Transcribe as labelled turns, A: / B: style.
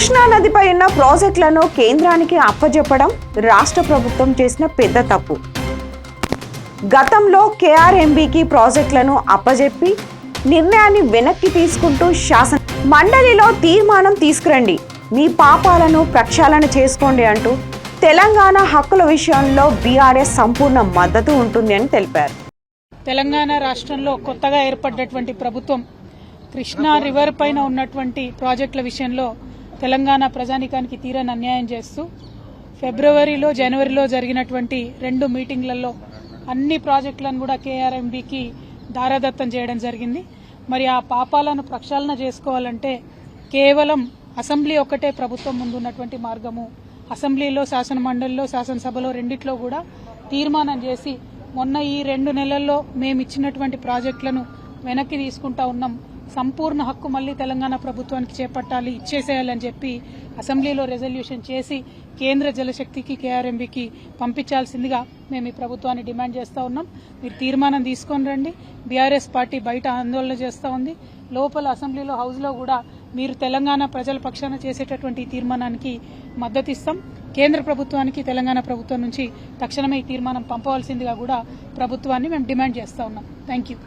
A: కృష్ణా నదిపై ఉన్న ప్రాజెక్టులను కేంద్రానికి అప్పజెప్పడం రాష్ట్ర ప్రభుత్వం చేసిన పెద్ద తప్పు. గతంలో కేఆర్ఎంబికి ప్రాజెక్టులను అప్పజెప్పి నిర్ణయాన్ని వెనక్కి తీసుకుంటూ శాసన మండలిలో తీర్మానం తీసుకురండి. మీ పాపాలను ప్రక్షాళన చేసుకోండి అంటూ తెలంగాణ హక్కుల విషయంలో బీఆర్ఎస్ సంపూర్ణ మద్దతు ఉంటుంది అని తెలిపారు.
B: తెలంగాణ రాష్ట్రంలో కొత్తగా ఏర్పడ్డటువంటి ప్రభుత్వం కృష్ణా రివర్ పైన ఉన్నటువంటి ప్రాజెక్టుల విషయంలో తెలంగాణ ప్రజానికానికి తీరని అన్యాయం చేస్తూ ఫిబ్రవరిలో జనవరిలో జరిగినటువంటి రెండు మీటింగ్లలో అన్ని ప్రాజెక్టులను కూడా కేఆర్ఎంబికి దారాదత్తం చేయడం జరిగింది. మరి ఆ పాపాలను ప్రక్షాళన చేసుకోవాలంటే కేవలం అసెంబ్లీ ఒక్కటే ప్రభుత్వం ముందున్నటువంటి మార్గము. అసెంబ్లీలో శాసన మండలిలో శాసనసభలో రెండిట్లో కూడా తీర్మానం చేసి మొన్న ఈ రెండు నెలల్లో మేము ఇచ్చినటువంటి ప్రాజెక్టులను వెనక్కి తీసుకుంటా ఉన్నాం. సంపూర్ణ హక్కు మళ్ళీ తెలంగాణ ప్రభుత్వానికి చేపట్టాలి ఇచ్చేసేయాలని చెప్పి అసెంబ్లీలో రెజల్యూషన్ చేసి కేంద్ర జలశక్తికి కేఆర్ఎంబికి పంపించాల్సిందిగా మేము ఈ ప్రభుత్వాన్ని డిమాండ్ చేస్తా ఉన్నాం. మీరు తీర్మానం తీసుకొని రండి. బీఆర్ఎస్ పార్టీ బయట ఆందోళన చేస్తూ ఉంది. లోపల అసెంబ్లీలో హౌస్లో కూడా మీరు తెలంగాణ ప్రజల పక్షాన చేసేటటువంటి తీర్మానానికి మద్దతు ఇస్తాం. కేంద్ర ప్రభుత్వానికి తెలంగాణ ప్రభుత్వం నుంచి తక్షణమే ఈ తీర్మానం పంపవలసిందిగా కూడా ప్రభుత్వాన్ని మేము డిమాండ్ చేస్తా ఉన్నాం. Thank you